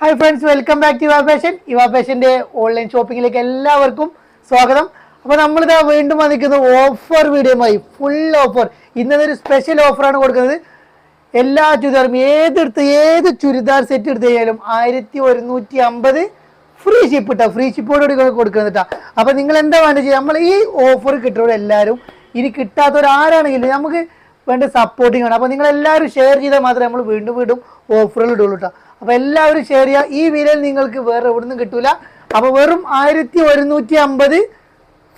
Hi friends welcome back to Yuva Fashion Yuva ഫാഷന്റെ online ഷോപ്പിങ്ങിലേക്ക് എല്ലാവർക്കും സ്വാഗതം. അപ്പോൾ നമ്മളിതാ വീണ്ടും വന്നിരിക്കുന്ന ഓഫർ വീഡിയോയുമായി. ഫുൾ ഓഫർ ഇന്നതൊരു സ്പെഷ്യൽ ഓഫറാണ് കൊടുക്കുന്നത്. എല്ലാ ചുരിദാറും ഏതെടുത്ത് ഏത് ചുരിദാർ സെറ്റ് എടുത്ത് കഴിഞ്ഞാലും ആയിരത്തി ഒരുന്നൂറ്റി അമ്പത് ഫ്രീ ഷിപ്പ് കിട്ടാം ഫ്രീ ഷിപ്പോട് കൂടി കൊടുക്കുന്നത് കേട്ടോ. അപ്പോൾ നിങ്ങൾ എന്താ വേണ്ടത് ചെയ്യുക നമ്മൾ ഈ ഓഫർ കിട്ടുമ്പോൾ എല്ലാവരും ഇനി കിട്ടാത്തവരാരാണെങ്കിലും നമുക്ക് വേണ്ട സപ്പോർട്ടിങ് ആണ് അപ്പോൾ നിങ്ങളെല്ലാവരും ഷെയർ ചെയ്താൽ മാത്രമേ നമ്മൾ വീണ്ടും വീണ്ടും ഓഫറുകൾ ഇടുള്ളൂ കേട്ടോ. അപ്പോൾ എല്ലാവരും ഷെയർ ചെയ്യുക. ഈ വിലയിൽ നിങ്ങൾക്ക് വേറെ എവിടെ നിന്നും കിട്ടൂല. അപ്പോൾ വെറും ആയിരത്തി ഒരുന്നൂറ്റി അമ്പത്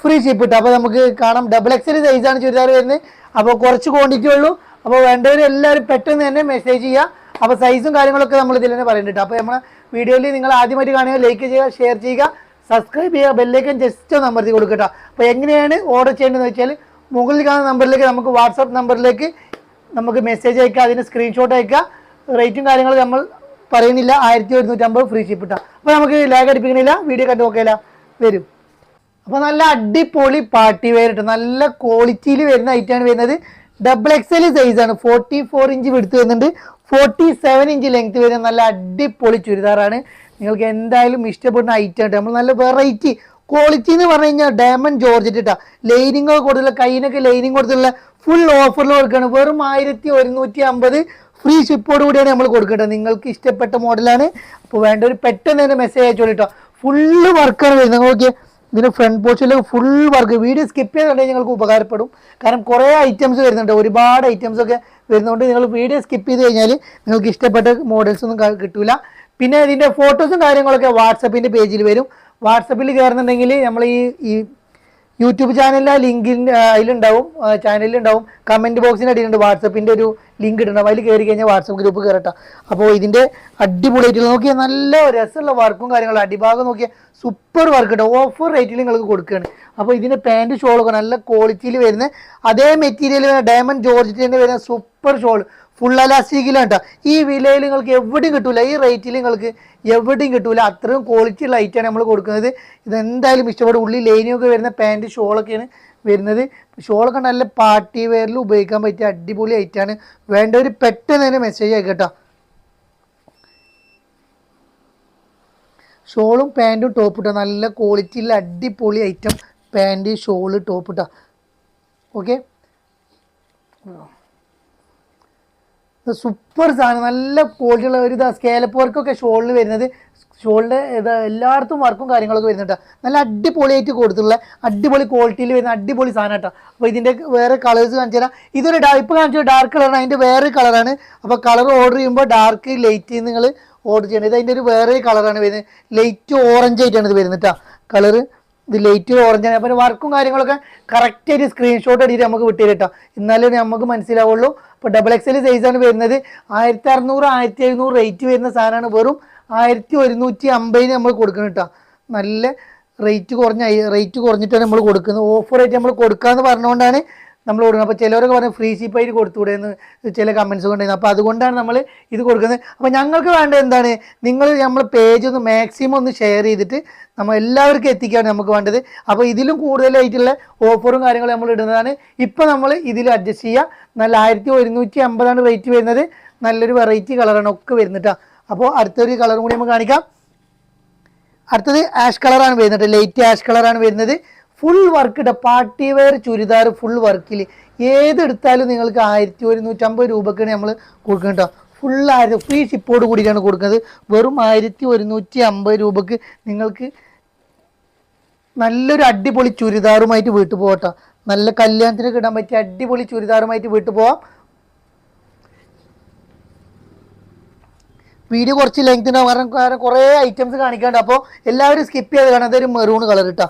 ഫ്രീ ഷിപ്പ് ഇട്ടു അപ്പോൾ നമുക്ക് കാണാം. ഡബിൾ എക്സൽ ആണ് ചുരിദാർ വരുന്നത്. അപ്പോൾ കുറച്ച് ക്വാണ്ടിറ്റി ഉള്ളൂ. അപ്പോൾ വേണ്ടവർ എല്ലാവരും പെട്ടെന്ന് തന്നെ മെസ്സേജ് ചെയ്യുക. അപ്പോൾ സൈസും കാര്യങ്ങളൊക്കെ നമ്മൾ ഇതിൽ തന്നെ പറയുന്നുണ്ട് അപ്പോൾ നമ്മുടെ വീഡിയോയിൽ നിങ്ങൾ ആദ്യമായിട്ട് കാണുക ലൈക്ക് ചെയ്യുക ഷെയർ ചെയ്യുക. സബ്സ്ക്രൈബ് ചെയ്യുക ബെല്ലേക്കൻ ജസ്റ്റ് ഒന്ന് അമർത്തി കൊടുക്കുക അപ്പോൾ എങ്ങനെയാണ് ഓർഡർ ചെയ്യേണ്ടതെന്ന് വെച്ചാൽ മുകളിൽ കാണുന്ന നമ്പറിലേക്ക് നമുക്ക് വാട്സാപ്പ് നമ്പറിലേക്ക് നമുക്ക് മെസ്സേജ് അയക്കുക അതിന് സ്ക്രീൻഷോട്ട് അയക്കുക റേറ്റും കാര്യങ്ങളും നമ്മൾ പറയുന്നില്ല. ആയിരത്തി ഒരുന്നൂറ്റമ്പത് ഫ്രീ ഷിപ്പ് ഇട്ടാം. അപ്പോൾ നമുക്ക് ലാഗ് അടിപ്പിക്കണില്ല. വീഡിയോ കണ്ടു നോക്കില്ല വരും. അപ്പോൾ നല്ല അടിപൊളി പാർട്ടി വെയർ നല്ല ക്വാളിറ്റിയിൽ വരുന്ന ആണ് വരുന്നത്. ഡബിൾ എക്സൽ സൈസ് ആണ്. ഫോർട്ടി ഫോർ ഇഞ്ച് വിടുത്ത് വരുന്നുണ്ട്. ഫോർട്ടി സെവൻ ഇഞ്ച് ലെങ്ത് വരുന്ന നല്ല അടിപൊളി ചുരിദാറാണ് നിങ്ങൾക്ക് എന്തായാലും ഇഷ്ടപ്പെടുന്ന ഐറ്റം ആണ് നമ്മൾ നല്ല വെറൈറ്റി ക്വാളിറ്റി എന്ന് പറഞ്ഞു കഴിഞ്ഞാൽ ഡയമണ്ട് ജോർജറ്റ് ഇട്ടാ. ലൈനിങ് കൊടുത്തുള്ള കൈനൊക്കെ ലൈനിങ് കൊടുത്തുള്ള ഫുൾ ഓഫറിൽ കൊടുക്കുകയാണ് വെറും ആയിരത്തി ഒരുന്നൂറ്റി അമ്പത് ഫ്രീ ഷിപ്പോട് കൂടിയാണ് നമ്മൾ കൊടുക്കേണ്ടത്. നിങ്ങൾക്ക് ഇഷ്ടപ്പെട്ട മോഡലാണ് അപ്പോൾ വേണ്ട ഒരു പെട്ടെന്ന് തന്നെ മെസ്സേജ് അയച്ചോളൂ കേട്ടോ ഫുള്ള് വർക്കാണ് വരുന്നത്. നോക്കിയേ ഇതിന് ഫ്രണ്ട് പോസ്റ്റിലേക്ക് ഫുൾ വർക്ക് വീഡിയോ സ്കിപ്പ് ചെയ്തിട്ടുണ്ടെങ്കിൽ നിങ്ങൾക്ക് ഉപകാരപ്പെടും. കാരണം കുറേ ഐറ്റംസ് വരുന്നുണ്ട്. ഒരുപാട് ഐറ്റംസ് ഒക്കെ വരുന്നതുകൊണ്ട് നിങ്ങൾ വീഡിയോ സ്കിപ്പ് ചെയ്ത് കഴിഞ്ഞാൽ നിങ്ങൾക്ക് ഇഷ്ടപ്പെട്ട മോഡൽസ് ഒന്നും കിട്ടില്ല പിന്നെ ഇതിന്റെ ഫോട്ടോസും കാര്യങ്ങളൊക്കെ വാട്സപ്പിന്റെ പേജിൽ വരും. വാട്സപ്പിൽ കയറുന്നുണ്ടെങ്കിൽ നമ്മൾ ഈ ഈ യൂട്യൂബ് ചാനലിലെ ലിങ്കിന്റെ അതിലുണ്ടാവും ചാനലിലുണ്ടാവും കമന്റ് ബോക്സിന് അടിയിലുണ്ട് വാട്സപ്പിന്റെ ഒരു ലിങ്ക് ഇടണം അതിൽ കയറി കഴിഞ്ഞാൽ വാട്സപ്പ് ഗ്രൂപ്പ് കയറട്ടെ അപ്പോൾ ഇതിന്റെ അടിപൊളിയായിട്ടുള്ള നോക്കിയാൽ നല്ല രസമുള്ള വർക്കും കാര്യങ്ങളും. അടിഭാഗം നോക്കിയാൽ സൂപ്പർ വർക്ക് കേട്ടോ ഓഫർ റേറ്റിൽ നിങ്ങൾക്ക് കൊടുക്കുകയാണ് അപ്പോൾ ഇതിന്റെ പാന്റ് ഷോളൊക്കെ നല്ല ക്വാളിറ്റിയിൽ വരുന്ന അതേ മെറ്റീരിയൽ വരുന്ന ഡയമണ്ട് ജോർജറ്റിന്റെ വരുന്ന സൂപ്പർ ഷോൾ ഫുൾ അലാസ്റ്റിക്കിലാണ് കേട്ടോ ഈ വിലയിൽ നിങ്ങൾക്ക് എവിടെയും കിട്ടൂല. ഈ റേറ്റിൽ നിങ്ങൾക്ക് എവിടെയും കിട്ടൂല. അത്രയും ക്വാളിറ്റി ഉള്ള ഐറ്റമാണ് നമ്മൾ കൊടുക്കുന്നത്. ഇത് എന്തായാലും ഇഷ്ടപ്പെടും ഉള്ളിൽ ലൈനിയൊക്കെ വരുന്ന പാന്റ് ഷോളൊക്കെയാണ് വരുന്നത്. ഷോളൊക്കെ നല്ല പാർട്ടി വെയറിൽ ഉപയോഗിക്കാൻ പറ്റിയ അടിപൊളി ഐറ്റമാണ് വേണ്ടവർ പെട്ടെന്ന് തന്നെ മെസ്സേജ് അയക്കട്ടോ ഷോളും പാന്റും ടോപ്പ് ഇട്ടോ നല്ല ക്വാളിറ്റിയുള്ള അടിപൊളി ഐറ്റം പാന്റ് ഷോൾ ടോപ്പ് ഇട്ടോ ഓക്കെ സൂപ്പർ സാധനം. നല്ല ക്വാളിറ്റിയുള്ള ഒരു ഇതാ സ്കേലപ്പ് വർക്കൊക്കെ ഷോളിൽ വരുന്നത്. ഷോളിന്റെ ഇത് എല്ലായിടത്തും വർക്കും കാര്യങ്ങളൊക്കെ വരുന്നുണ്ട് നല്ല അടിപൊളിയായിട്ട് കൊടുത്തിട്ടുള്ള അടിപൊളി ക്വാളിറ്റിയിൽ വരുന്ന അടിപൊളി സാധനം കേട്ടോ അപ്പോൾ ഇതിന്റെ വേറെ കളേഴ്സ് കാണിച്ചു തരാം. ഇതൊരു ഇപ്പോൾ കാണിച്ചു ഡാർക്ക് കളറാണ് അതിന്റെ വേറെ കളറാണ് അപ്പോൾ കളർ ഓർഡർ ചെയ്യുമ്പോൾ ഡാർക്ക് ലൈറ്റ് നിങ്ങൾ ഓർഡർ ചെയ്യണം. ഇത് അതിന്റെ ഒരു വേറെ കളറാണ് വരുന്നത്. ലൈറ്റ് ഓറഞ്ച് ആയിട്ടാണ് ഇത് വരുന്നത് കേട്ടോ കളറ് ഇത് ലൈറ്റ് ഓറഞ്ച് ആണ്. അപ്പോൾ വർക്കും കാര്യങ്ങളൊക്കെ കറക്റ്റായിട്ട് സ്ക്രീൻഷോട്ട് അടിയിട്ട് നമുക്ക് വിട്ടു കേട്ടോ എന്നാലേ നമുക്ക് മനസ്സിലാവുള്ളൂ. അപ്പോൾ ഡബിൾ എക്സൽ സൈസാണ് വരുന്നത് ആയിരത്തി അറുന്നൂറ് ആയിരത്തി എഴുന്നൂറ് റേറ്റ് വരുന്ന സാധനമാണ്. വെറും ആയിരത്തി ഒരുന്നൂറ്റി അമ്പതിന് നമ്മൾ കൊടുക്കണം കേട്ടോ. നല്ല റേറ്റ് കുറഞ്ഞ റേറ്റ് കുറഞ്ഞിട്ടാണ് നമ്മൾ കൊടുക്കുന്നത്. ഓഫർ റേറ്റ് നമ്മൾ കൊടുക്കാമെന്ന് പറഞ്ഞുകൊണ്ടാണ് നമ്മൾ കൊടുക്കുന്നത്. അപ്പോൾ ചിലവരൊക്കെ പറഞ്ഞു ഫ്രീ ഷിപ്പായിട്ട് കൊടുത്തുകൂടെ എന്ന് ചില കമൻസ് കൊണ്ടായിരുന്നു അപ്പോൾ അതുകൊണ്ടാണ് നമ്മൾ ഇത് കൊടുക്കുന്നത്. അപ്പോൾ ഞങ്ങൾക്ക് വേണ്ടത് എന്താണ്? നിങ്ങൾ നമ്മൾ പേജ് ഒന്ന് മാക്സിമം ഒന്ന് ഷെയർ ചെയ്തിട്ട് നമ്മൾ എല്ലാവർക്കും എത്തിക്കുകയാണ് നമുക്ക് വേണ്ടത്. അപ്പോൾ ഇതിലും കൂടുതലായിട്ടുള്ള ഓഫറും കാര്യങ്ങളും നമ്മൾ ഇടുന്നതാണ്. ഇപ്പോൾ നമ്മൾ ഇതിൽ അഡ്ജസ്റ്റ് ചെയ്യുക നല്ല ആയിരത്തി ഒരുന്നൂറ്റി അമ്പതാണ് റേറ്റ് വരുന്നത്. നല്ലൊരു വെറൈറ്റി കളറാണ് ഒക്കെ വരുന്നിട്ട് അപ്പോൾ അടുത്തൊരു കളറും കൂടി നമുക്ക് കാണിക്കാം. അടുത്തത് ആഷ് കളറാണ് വരുന്നത് ലൈറ്റ് ആഷ് കളറാണ് വരുന്നത്. ഫുൾ വർക്ക് ഇട. പാർട്ടി വെയർ ചുരിദാർ ഫുൾ വർക്കിൽ ഏതെടുത്താലും നിങ്ങൾക്ക് ആയിരത്തി ഒരുന്നൂറ്റമ്പത് രൂപക്കാണ് നമ്മൾ കൊടുക്കുന്നത് കേട്ടോ ഫുൾ ആയിരത്തി ഫ്രീ ഷിപ്പോട് കൂടിയാണ് കൊടുക്കുന്നത്. വെറും ആയിരത്തി ഒരുന്നൂറ്റി അമ്പത് രൂപക്ക് നിങ്ങൾക്ക് നല്ലൊരു അടിപൊളി ചുരിദാറുമായിട്ട് വീട്ടിൽ പോകട്ടോ നല്ല കല്യാണത്തിനൊക്കെ ഇടാൻ പറ്റിയ അടിപൊളി ചുരിദാറുമായിട്ട് വീട്ടിൽ പോവാം. വീഡിയോ കുറച്ച് ലെങ്ത് കാരണം കുറേ ഐറ്റംസ് കാണിക്കാണ്ട് അപ്പോൾ എല്ലാവരും സ്കിപ്പ് ചെയ്ത് കാണാം. അതൊരു മെറൂൺ കളർ കേട്ടോ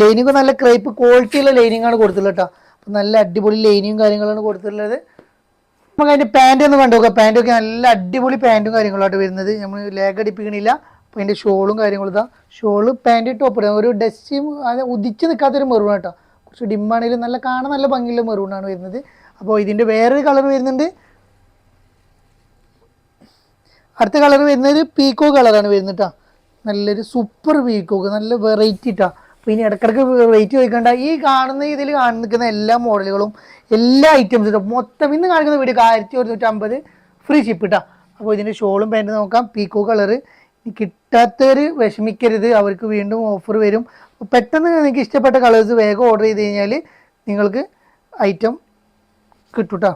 ലൈനിങ് നല്ല ക്രൈപ്പ് ക്വാളിറ്റിയുള്ള ആണ് കൊടുത്തിട്ടുള്ളത് കേട്ടോ. നല്ല അടിപൊളി ലൈനിങ്ങും കാര്യങ്ങളാണ് കൊടുത്തിട്ടുള്ളത്. നമുക്ക് അതിന്റെ പാന്റ് ഒന്ന് കണ്ടു നോക്കാം. പാന്റൊക്കെ നല്ല അടിപൊളി പാന്റും കാര്യങ്ങളായിട്ട് വരുന്നത്. നമ്മൾ ലേഖ അടിപ്പിക്കണില്ല. അപ്പോൾ അതിന്റെ ഷോളും കാര്യങ്ങളും ഇതാ. ഷോൾ പാന്റ് ടോപ്പ് ഒരു ഡസ്റ്റും അത് ഉദിച്ച് നിൽക്കാത്തൊരു മെറൂൺ കേട്ടോ. കുറച്ച് ഡിമ്മാണെങ്കിലും നല്ല കാണാൻ നല്ല ഭംഗിയുള്ള മെറൂണാണ് വരുന്നത്. അപ്പോൾ ഇതിന്റെ വേറൊരു കളർ വരുന്നുണ്ട്. അടുത്ത കളർ വരുന്നത് പീക്കോ കളറാണ് വരുന്നത് കേട്ടോ. നല്ലൊരു സൂപ്പർ പീക്കോക്ക് നല്ല വെറൈറ്റി ഇട്ടാ ഇനി ഇടക്കിടക്ക് റേറ്റ് ചോദിക്കണ്ട. ഈ കാണുന്ന ഇതിൽ കാണിക്കുന്ന എല്ലാ മോഡലുകളും എല്ലാ ഐറ്റംസും മൊത്തം ഇന്ന് കാണിക്കുന്ന വീഡിയോ ആയിരത്തി ഒരുന്നൂറ്റമ്പത് ഫ്രീ ഷിപ്പ് കിട്ടാം അപ്പോൾ ഇതിന്റെ ഷോളും പാന്റും നോക്കാം. പീക്കോ കളറ് കിട്ടാത്തവർ വിഷമിക്കരുത്. അവർക്ക് വീണ്ടും ഓഫർ വരും. പെട്ടെന്ന് നിങ്ങൾക്ക് ഇഷ്ടപ്പെട്ട കളേഴ്സ് വേഗം ഓർഡർ ചെയ്ത് കഴിഞ്ഞാൽ നിങ്ങൾക്ക് ഐറ്റം കിട്ടും കേട്ടോ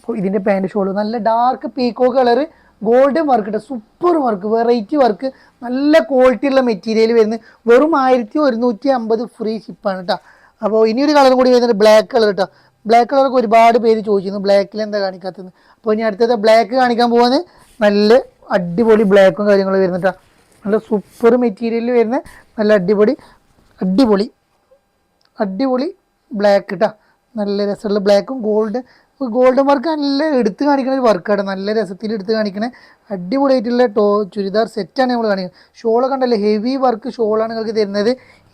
അപ്പോൾ ഇതിന്റെ പാന്റ് ഷോൾ നല്ല ഡാർക്ക് പീക്കോ കളറ് ഗോൾഡൻ വർക്ക് കേട്ടോ സൂപ്പർ വർക്ക് വെറൈറ്റി വർക്ക് നല്ല ക്വാളിറ്റി ഉള്ള മെറ്റീരിയൽ വരുന്നത് വെറും ആയിരത്തി ഒരുന്നൂറ്റി അമ്പത് ഫ്രീ ഷിപ്പാണ് കേട്ടോ അപ്പോൾ ഇനിയൊരു കളർ കൂടി വരുന്നത് ബ്ലാക്ക് കളർ കേട്ടോ ബ്ലാക്ക് കളറൊക്കെ ഒരുപാട് പേര് ചോദിച്ചിരുന്നു ബ്ലാക്കിൽ എന്താ കാണിക്കാത്തത്? അപ്പോൾ ഇനി അടുത്തത് ബ്ലാക്ക് കാണിക്കാൻ പോകുന്നത് നല്ല അടിപൊളി ബ്ലാക്കും കാര്യങ്ങളും വരുന്നുട്ടാ നല്ല സൂപ്പർ മെറ്റീരിയലിൽ വരുന്ന നല്ല അടിപൊളി അടിപൊളി അടിപൊളി ബ്ലാക്ക് കേട്ടോ നല്ല രസമുള്ള ബ്ലാക്കും ഗോൾഡ് ഗോൾഡൻ വർക്ക് നല്ല എടുത്ത് കാണിക്കുന്ന ഒരു വർക്കാണ് നല്ല രസത്തിൽ എടുത്ത് കാണിക്കണേ അടിപൊളിയായിട്ടുള്ള ടോ ചുരിദാർ സെറ്റാണ് നമ്മൾ കാണിക്കുന്നത് ഷോളൊക്കെ ഉണ്ടല്ലോ ഹെവി വർക്ക് ഷോളാണ് നിങ്ങൾക്ക് തരുന്നത്.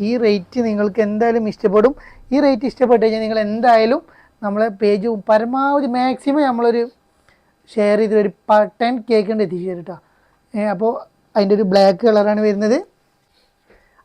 ഈ റേറ്റ് നിങ്ങൾക്ക് എന്തായാലും ഇഷ്ടപ്പെടും. ഈ റേറ്റ് ഇഷ്ടപ്പെട്ട് കഴിഞ്ഞാൽ നിങ്ങൾ എന്തായാലും നമ്മളെ പേജ് പരമാവധി മാക്സിമം നമ്മളൊരു ഷെയർ ചെയ്ത് ഒരു ടെൻ കേക്കിന്റെ എത്തിച്ചു തരും കേട്ടോ അപ്പോൾ അതിന്റെ ഒരു ബ്ലാക്ക് കളറാണ് വരുന്നത്.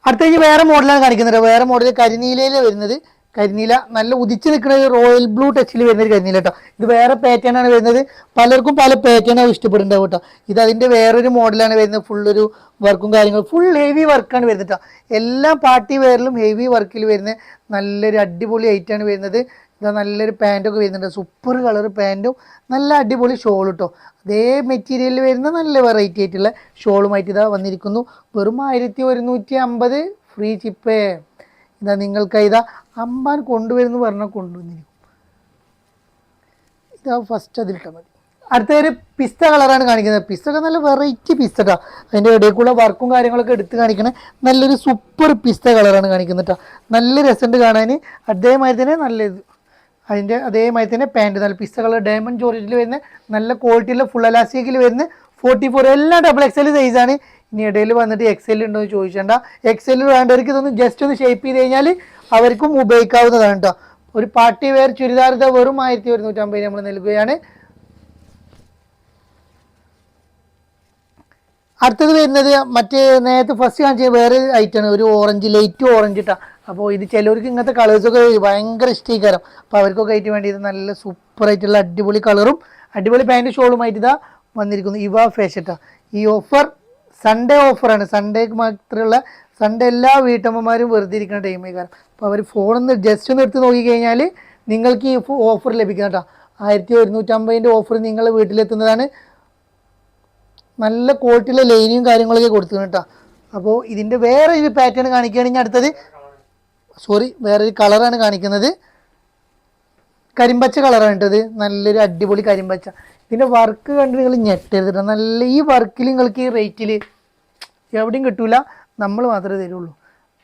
അടുത്ത കഴിഞ്ഞ് വേറെ മോഡലാണ് കാണിക്കുന്നത് വേറെ മോഡൽ കരിനീലയിൽ വരുന്നത്. കരിനീല നല്ല ഉദിച്ച് നിൽക്കുന്ന ഒരു റോയൽ ബ്ലൂ ടച്ചിൽ വരുന്ന ഒരു കരിനീല കേട്ടോ ഇത് വേറെ പാറ്റേൺ ആണ് വരുന്നത്. പലർക്കും പല പാറ്റേൺ ആണ് ഇഷ്ടപ്പെടുന്നുണ്ടാവും കേട്ടോ ഇത് അതിന്റെ വേറൊരു മോഡലാണ് വരുന്നത്. ഫുൾ ഒരു വർക്കും കാര്യങ്ങളും. ഫുൾ ഹെവി വർക്കാണ് വരുന്നത് കേട്ടോ എല്ലാ പാർട്ടി വെയറിലും ഹെവി വർക്കിൽ വരുന്ന നല്ലൊരു അടിപൊളി ഐറ്റാണ് വരുന്നത്. ഇതാ നല്ലൊരു പാന്റൊക്കെ വരുന്നുണ്ട് സൂപ്പർ കളർ പാന്റും നല്ല അടിപൊളി ഷോൾ കേട്ടോ അതേ മെറ്റീരിയലിൽ വരുന്ന നല്ല വെറൈറ്റി ആയിട്ടുള്ള ഷോളുമായിട്ട് ഇതാ വന്നിരിക്കുന്നു. വെറും ആയിരത്തി ഒരുന്നൂറ്റി അമ്പത് ഫ്രീ ചിപ്പേ ഇതാ നിങ്ങൾക്ക് ഇതാ അമ്പാൻ കൊണ്ടുവരുന്നു പറഞ്ഞാൽ കൊണ്ടുവന്നിരിക്കും. ഇതാ ഫസ്റ്റ് അതിലിട്ടാൽ മതി. അടുത്ത ഒരു പിസ്ത കളറാണ് കാണിക്കുന്നത്. പിസ്തക നല്ല വെറൈറ്റി പിസ്ത അതിന്റെ ഇടയ്ക്കുള്ള വർക്കും കാര്യങ്ങളൊക്കെ എടുത്ത് കാണിക്കണേ. നല്ലൊരു സൂപ്പർ പിസ്ത കളറാണ് കാണിക്കുന്നത് കേട്ടോ നല്ല രസമുണ്ട് കാണാൻ അതേമാതിരി തന്നെ നല്ല ഇത്. അതിന്റെ അതേമാതിരി തന്നെ പാന്റ് നല്ല പിസ്ത കളർ ഡയമണ്ട് ജോർജിൽ വരുന്ന നല്ല ക്വാളിറ്റിയുള്ള ഫുൾ അലാസ്റ്റിക്കിൽ വരുന്ന ഫോർട്ടി ഫോർ എല്ലാം ഡബിൾ എക്സൽ സൈസാണ് ഇനി ഇടയിൽ വന്നിട്ട് എക്സെൽ ഉണ്ടോ എന്ന് ചോദിച്ചേണ്ട. എക്സൽ വേണ്ടവർക്ക് ഇതൊന്ന് ജസ്റ്റ് ഒന്ന് ഷേപ്പ് ചെയ്ത് കഴിഞ്ഞാൽ അവർക്കും ഉപയോഗിക്കാവുന്നതാണ് കേട്ടോ ഒരു പാർട്ടി വെയർ ചുരിദാർത വെറും ആയിരത്തി ഒരുന്നൂറ്റമ്പത് നമ്മൾ നൽകുകയാണ്. അടുത്തത് വരുന്നത് മറ്റേ നേരത്തെ ഫസ്റ്റ് കാണിച്ച വേറെ ഐറ്റാണ് ഒരു ഓറഞ്ച് ലൈറ്റ് ഓറഞ്ച് ഇട്ടാ അപ്പോൾ ഇത് ചിലവർക്ക് ഇങ്ങനത്തെ കളേഴ്സൊക്കെ ഭയങ്കര ഇഷ്ടീകരം. അപ്പോൾ അവർക്കൊക്കെ ആയിട്ട് വേണ്ടി ഇത് നല്ല സൂപ്പർ ആയിട്ടുള്ള അടിപൊളി കളറും അടിപൊളി പാന്റ് ഷോളുമായിട്ട് ഇതാ വന്നിരിക്കുന്നു. ഇവ ഫാഷറ്റാ ഈ ഓഫർ സൺഡേ ഓഫറാണ് സൺഡേക്ക് മാത്രമുള്ള സൺഡേ എല്ലാ വീട്ടമ്മമാരും വെറുതെ ഇരിക്കുന്ന ടൈമേ കാരണം. അപ്പോൾ അവർ ഫോണൊന്ന് ജസ്റ്റ് ഒന്ന് എടുത്ത് നോക്കിക്കഴിഞ്ഞാൽ നിങ്ങൾക്ക് ഈ ഓഫർ ലഭിക്കുന്ന കേട്ടോ ആയിരത്തി ഒരുന്നൂറ്റമ്പതിന്റെ ഓഫർ നിങ്ങൾ വീട്ടിലെത്തുന്നതാണ്. നല്ല ക്വാളിറ്റിയുള്ള ലൈനിയും കാര്യങ്ങളൊക്കെ കൊടുത്തു കേട്ടോ അപ്പോൾ ഇതിന്റെ വേറെ ഒരു പാറ്റേൺ കാണിക്കുകയാണെങ്കിൽ അടുത്തത്. സോറി വേറൊരു കളറാണ് കാണിക്കുന്നത്. കരിമ്പച്ച കളറാണ് കേട്ടത് നല്ലൊരു അടിപൊളി കരിമ്പച്ച. ഇതിന്റെ വർക്ക് കണ്ട് നിങ്ങൾ ഞെട്ടരുത്. ട്ടോ. നല്ല ഈ വർക്കിൽ നിങ്ങൾക്ക് ഈ റേറ്റിൽ എവിടെയും കിട്ടില്ല നമ്മൾ മാത്രമേ തരുള്ളൂ.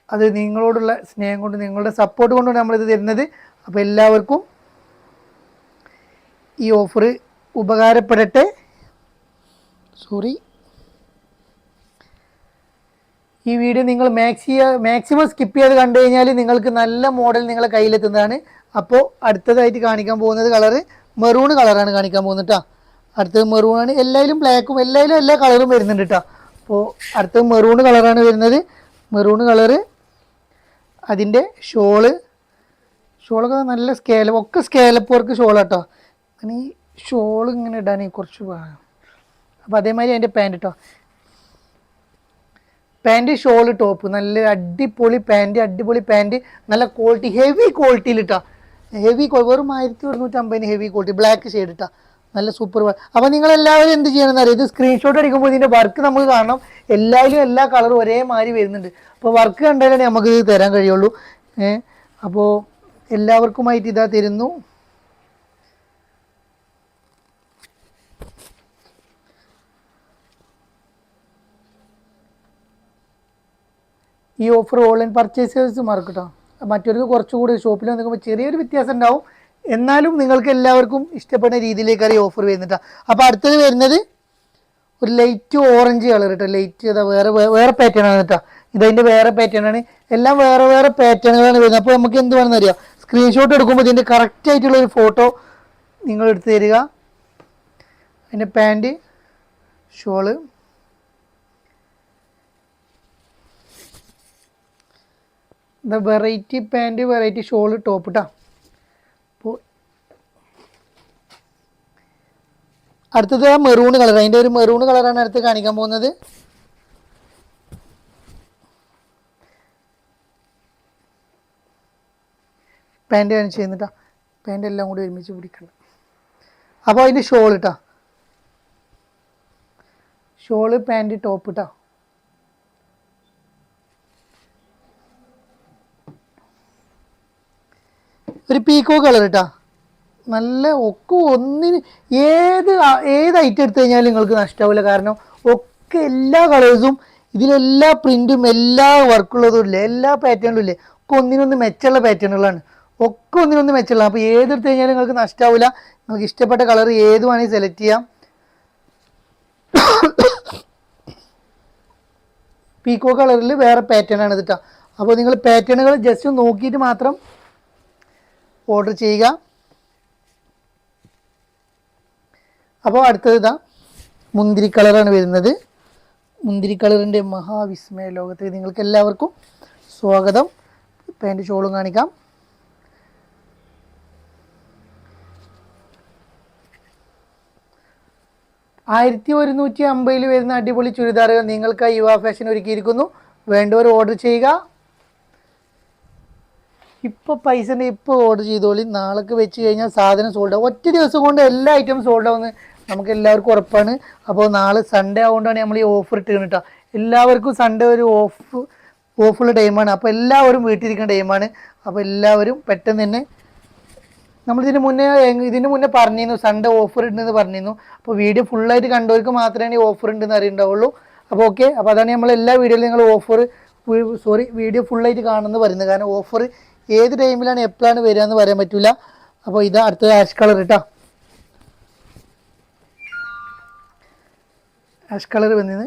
അത് നിങ്ങളോടുള്ള സ്നേഹം കൊണ്ട് നിങ്ങളുടെ സപ്പോർട്ട് കൊണ്ടാണ് നമ്മളിത് തരുന്നത്. അപ്പോൾ എല്ലാവർക്കും ഈ ഓഫർ ഉപകാരപ്പെടട്ടെ. സോറി ഈ വീഡിയോ നിങ്ങൾ മാക്സി മാക്സിമം സ്കിപ്പ് ചെയ്ത് കണ്ടു കഴിഞ്ഞാൽ നിങ്ങൾക്ക് നല്ല മോഡൽ നിങ്ങളെ കയ്യിലെത്തുന്നതാണ്. അപ്പോൾ അടുത്തതായിട്ട് കാണിക്കാൻ പോകുന്നത് കളറ് മെറൂൺ കളറാണ് കാണിക്കാൻ പോകുന്നത് കേട്ടോ അടുത്തത് മെറൂൺ ആണ്. എല്ലാവരും ബ്ലാക്കും എല്ലാവരും എല്ലാ കളറും വരുന്നുണ്ട് കേട്ടോ അപ്പോൾ അടുത്തത് മെറൂൺ കളറാണ് വരുന്നത്. മെറൂൺ കളറ് അതിന്റെ ഷോൾ ഷോളൊക്കെ നല്ല സ്കേല ഒക്കെ സ്കേലപ്പ് വർക്ക് ഷോളാട്ടോ അങ്ങനെ ഈ ഷോൾ ഇങ്ങനെ ഇടാനേ കുറച്ച് പാടാണ് അപ്പോൾ അതേമാതിരി അതിന്റെ പാന്റ് കേട്ടോ പാന്റ് ഷോൾ ടോപ്പ് നല്ല അടിപൊളി പാന്റ് അടിപൊളി പാന്റ് നല്ല ക്വാളിറ്റി ഹെവി ക്വാളിറ്റിയിൽ ഇട്ടാ ഹെവി വെറും ആയിരത്തി ഒരുന്നൂറ്റമ്പതിന് ഹെവി ക്വാളിറ്റി ബ്ലാക്ക് ഷെയ്ഡ് ഇട്ടാ നല്ല സൂപ്പർ അപ്പോൾ നിങ്ങൾ എല്ലാവരും എന്ത് ചെയ്യണമെന്ന് അറിയാം? ഇത് സ്ക്രീൻഷോട്ട് അടിക്കുമ്പോൾ ഇതിന്റെ വർക്ക് നമുക്ക് കാണണം. എല്ലാവരും എല്ലാ കളറും ഒരേമാതിരി വരുന്നുണ്ട്. അപ്പോൾ വർക്ക് കണ്ടാലേ നമുക്ക് ഇത് തരാൻ കഴിയുള്ളൂ. ഏഹ് അപ്പോൾ എല്ലാവർക്കുമായിട്ട് ഇതാ തരുന്നു. ഈ ഓഫർ ഓൺലൈൻ പർച്ചേസേഴ്സ് മാർക്കട്ടോ മറ്റൊരു കുറച്ചുകൂടി ഷോപ്പിൽ നിൽക്കുമ്പോൾ ചെറിയൊരു വ്യത്യാസം ഉണ്ടാവും. എന്നാലും നിങ്ങൾക്ക് എല്ലാവർക്കും ഇഷ്ടപ്പെടുന്ന രീതിയിലേക്കാണ് ഓഫർ വരുന്നത് അപ്പോൾ അടുത്തത് വരുന്നത് ഒരു ലൈറ്റ് ഓറഞ്ച് കളർ കേട്ടോ ലൈറ്റ് ഇതാ വേറെ വേറെ പാറ്റേൺ ആണ് കേട്ടോ ഇതതിന്റെ വേറെ പാറ്റേൺ ആണ്. എല്ലാം വേറെ വേറെ പാറ്റേണുകളാണ് വരുന്നത്. അപ്പോൾ നമുക്ക് എന്ത് വേണമെന്ന് അറിയാം? സ്ക്രീൻഷോട്ട് എടുക്കുമ്പോൾ ഇതിന്റെ കറക്റ്റ് ആയിട്ടുള്ള ഒരു ഫോട്ടോ നിങ്ങൾ എടുത്തു തരിക. അതിന്റെ pant shawl variety pant variety shawl top ഇട്ടാ അടുത്തത് മെറൂൺ കളർ അതിന്റെ ഒരു മെറൂൺ കളറാണ് അടുത്ത് കാണിക്കാൻ പോകുന്നത്. പാന്റ് കാണിച്ച് ചെയ്യുന്നിട്ടാ പാന്റ് എല്ലാം കൂടി ഒരുമിച്ച് പിടിക്കണം. അപ്പോൾ അതിന്റെ ഷോൾ ഇട്ടാ ഷോൾ പാന്റ് ടോപ്പ് ഇട്ടാ ഒരു പീക്കോ കളർ ഇട്ടാ നല്ല ഒക്കെ ഒന്നിന് ഏത് ഏത് ഐറ്റം എടുത്തു കഴിഞ്ഞാലും നിങ്ങൾക്ക് നഷ്ടാവില്ല കാരണം ഒക്കെ എല്ലാ കളേഴ്സും ഇതിലെല്ലാ പ്രിന്റും എല്ലാ വർക്കുള്ളതും ഇല്ലേ എല്ലാ പാറ്റേണിലും ഇല്ലേ ഒക്കെ ഒന്നിനൊന്ന് മെച്ചമുള്ള പാറ്റേണുകളാണ് ഒക്കെ ഒന്നിനൊന്ന് മെച്ചമുള്ള അപ്പോൾ ഏതെടുത്തു കഴിഞ്ഞാലും നിങ്ങൾക്ക് നഷ്ടാവില്ല നിങ്ങൾക്ക് ഇഷ്ടപ്പെട്ട കളർ ഏത് വേണമെങ്കിൽ സെലക്ട് ചെയ്യാം. പീക്കോ കളറിൽ വേറെ പാറ്റേൺ ആണ് ഇതിട്ടാ അപ്പോൾ നിങ്ങൾ പാറ്റേണുകൾ ജസ്റ്റ് നോക്കിയിട്ട് മാത്രം ഓർഡർ ചെയ്യുക. അപ്പോൾ അടുത്തത് ഇതാ മുന്തിരി കളറാണ് വരുന്നത്. മുന്തിരി കളറിന്റെ മഹാവിസ്മയ ലോകത്തിൽ നിങ്ങൾക്ക് എല്ലാവർക്കും സ്വാഗതം. പാന്റ് ഷോളും കാണിക്കാം. ആയിരത്തി ഒരുന്നൂറ്റി അമ്പതിൽ വരുന്ന അടിപൊളി ചുരിദാറുകൾ നിങ്ങൾക്ക് യുവ ഫാഷൻ ഒരുക്കിയിരിക്കുന്നു. വേണ്ടവർ ഓർഡർ ചെയ്യുക. ഇപ്പോൾ പൈസ ഇപ്പോൾ ഓർഡർ ചെയ്തോളി. നാളേക്ക് വെച്ച് കഴിഞ്ഞാൽ സാധനം സോൾഡ് ആവും. ഒറ്റ ദിവസം കൊണ്ട് എല്ലാ ഐറ്റം സോൾഡ് ആവുമെന്ന് നമുക്ക് എല്ലാവർക്കും ഉറപ്പാണ്. അപ്പോൾ നാളെ സൺഡേ ആവുകൊണ്ടാണ് നമ്മൾ ഈ ഓഫർ ഇട്ട് കേട്ടോ എല്ലാവർക്കും സൺഡേ ഒരു ഓഫ് ഓഫുള്ള ടൈമാണ് അപ്പോൾ എല്ലാവരും വീട്ടിലിരിക്കുന്ന ടൈമാണ് അപ്പോൾ എല്ലാവരും പെട്ടെന്ന് തന്നെ നമ്മൾ ഇതിന് മുന്നേ ഇതിന് മുന്നേ പറഞ്ഞിരുന്നു സൺഡേ ഓഫർ ഉണ്ടെന്ന് പറഞ്ഞിരുന്നു. അപ്പോൾ വീഡിയോ ഫുള്ളായിട്ട് കണ്ടവർക്ക് മാത്രമേ ഈ ഓഫർ ഉണ്ടെന്ന് അറിയണ്ടാവുള്ളൂ. അപ്പോൾ ഓക്കെ അപ്പോൾ അതാണ് നമ്മൾ എല്ലാ വീഡിയോയിലും നിങ്ങൾ ഓഫർ സോറി വീഡിയോ ഫുള്ളായിട്ട് കാണുമെന്ന് പറയുന്നത്. കാരണം ഓഫർ ഏത് ടൈമിലാണ് എപ്പോഴാണ് വരിക എന്ന് പറയാൻ പറ്റില്ല അപ്പോൾ ഇത് അടുത്തത് ആഷ് കളർ കേട്ടോ ആഷ് കളർ വന്നത്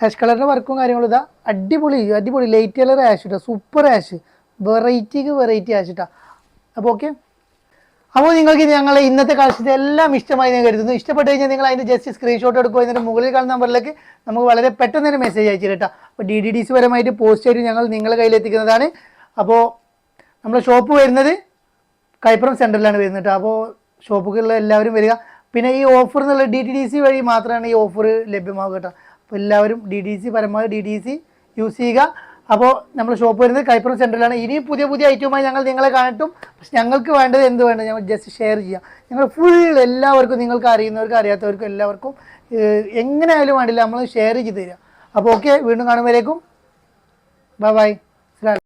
ആഷ് കളറിന്റെ വർക്കും കാര്യങ്ങളും ഇതാ അടിപൊളി അടിപൊളി ലൈറ്റ് കളർ ആഷ് ഇട്ടാ സൂപ്പർ ആഷ് വെറൈറ്റിക്ക് വെറൈറ്റി ആഷ് ഇട്ടാ. അപ്പോൾ ഓക്കെ അപ്പോൾ നിങ്ങൾക്ക് ഞങ്ങളെ ഇന്നത്തെ കാഴ്ചത്തെ എല്ലാം ഇഷ്ടമായി ഞാൻ കരുതുന്നു. ഇഷ്ടപ്പെട്ട് കഴിഞ്ഞാൽ നിങ്ങൾ അതിന്റെ ജസ്റ്റ് സ്ക്രീൻഷോട്ട് എടുക്കുക എന്നിട്ട് മുകളിൽ കാണുന്ന നമ്പറിലേക്ക് നമുക്ക് വളരെ പെട്ടെന്ന് തന്നെ മെസ്സേജ് അയച്ചു കേട്ടോ. അപ്പോൾ ഡി ഡി ഡി സി പരമായിട്ട് പോസ്റ്റ് ചെയ്ത് ഞങ്ങൾ നിങ്ങളുടെ കയ്യിലെത്തിക്കുന്നതാണ്. അപ്പോൾ നമ്മുടെ ഷോപ്പ് വരുന്നത് കൈപ്പുറം സെന്ററിലാണ് വരുന്നത്. അപ്പോൾ ഷോപ്പുകളിൽ എല്ലാവരും വരിക. പിന്നെ ഈ ഓഫർ എന്നുള്ള ഡി ടി ഡി സി വഴി മാത്രമാണ് ഈ ഓഫർ ലഭ്യമാവുക കേട്ടോ. അപ്പോൾ എല്ലാവരും ഡി ഡി സി പരമാവധി ഡി ഡി സി യൂസ് ചെയ്യുക. അപ്പോൾ നമ്മൾ ഷോപ്പ് വരുന്നത് കൈപ്പുറം സെന്ററിലാണ് ഇനി പുതിയ പുതിയ ഐറ്റവുമായി ഞങ്ങൾ നിങ്ങളെ കാണട്ടും. പക്ഷെ ഞങ്ങൾക്ക് വേണ്ടത് എന്ത് വേണ്ടത് ഞങ്ങൾ ജസ്റ്റ് ഷെയർ ചെയ്യാം. ഞങ്ങൾ ഫുൾ എല്ലാവർക്കും നിങ്ങൾക്ക് അറിയുന്നവർക്കും അറിയാത്തവർക്കും എല്ലാവർക്കും എങ്ങനെയായാലും വേണ്ടില്ല. നമ്മൾ ഷെയർ ചെയ്ത് തരിക അപ്പോൾ ഓക്കെ വീണ്ടും കാണുമ്പോഴേക്കും ബൈ ബൈ